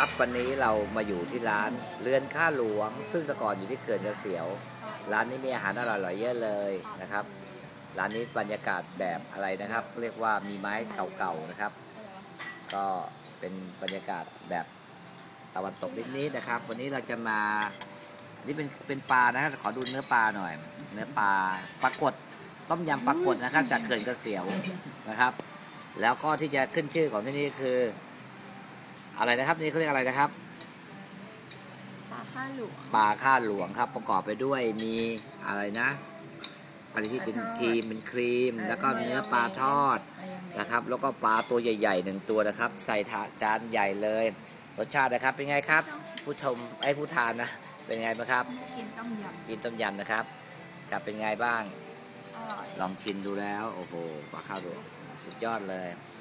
ครับวันนี้เรามาอยู่ที่ร้านเรือนข้าหลวง ซึ่งแต่ก่อนอยู่ที่เขื่อนกระเสียว ร้านนี้มีอาหารอร่อยๆเยอะเลยนะครับ ร้านนี้บรรยากาศแบบอะไรนะครับ เรียกว่ามีไม้เก่าๆนะครับ ก็เป็นบรรยากาศแบบตะวันตกนิดๆนะครับ วันนี้เราจะมานี่เป็นเป็นปลานะครับขอดูเนื้อปลาหน่อย เนื้อปลาปลากดต้มยำปลากดนะครับจากเขื่อนกระเสียวนะครับ แล้วก็ที่จะขึ้นชื่อของที่นี่คือ อะไรนะครับนี่เขาเรียกอะไรนะครับปลาข้าหลวงปลาข้าหลวงครับ ประกอบไปด้วยมีอะไรนะอะไรที่เป็นครีมเป็นครีม แล้วก็เนื้อปลาทอดนะครับ แล้วก็ปลาตัวใหญ่ๆหนึ่งตัวนะครับ ใส่ถาจานใหญ่เลย รสชาตินะครับเป็นไงครับ ผู้ชมไอ้ผู้ทานนะเป็นไงบ้างครับกินต้มยกินต้มยำนะครับกับเป็นไงบ้างำอร่อยลองชิมดูแล้ว โอ้โหปลาข้าวหลวงสุดยอดเลยปลา